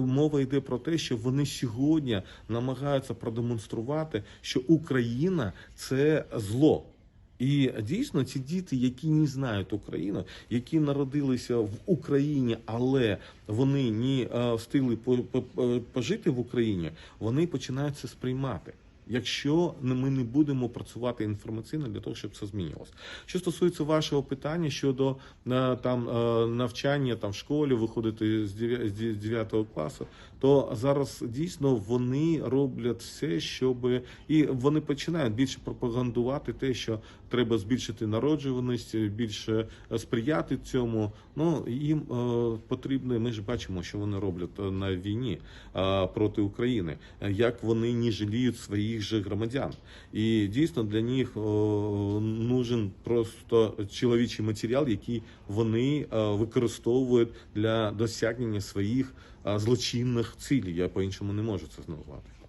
мова йде про те, що вони сьогодні намагаються продемонструвати, що Україна це зло. І дійсно ці діти, які не знають Україну, які народилися в Україні, але вони не е, встигли по- пожити в Україні, вони починають це сприймати. Якщо ми не будемо працювати інформаційно для того, щоб це змінювалося. Що стосується вашого питання щодо е, там е, навчання там в школі, виходити з 9 класу, то зараз дійсно вони роблять все, щоб і вони починають більше пропагандувати те, що треба збільшити народжуваність, більше е, сприяти цьому. Ну їм потрібно. Ми ж бачимо, що вони роблять на війні проти України, як вони не жаліють своїх же громадян. І дійсно для них нужен просто чоловічий матеріал, який вони е, використовують для досягнення своїх е, злочинних цілей. Я по іншому не можу це назвати.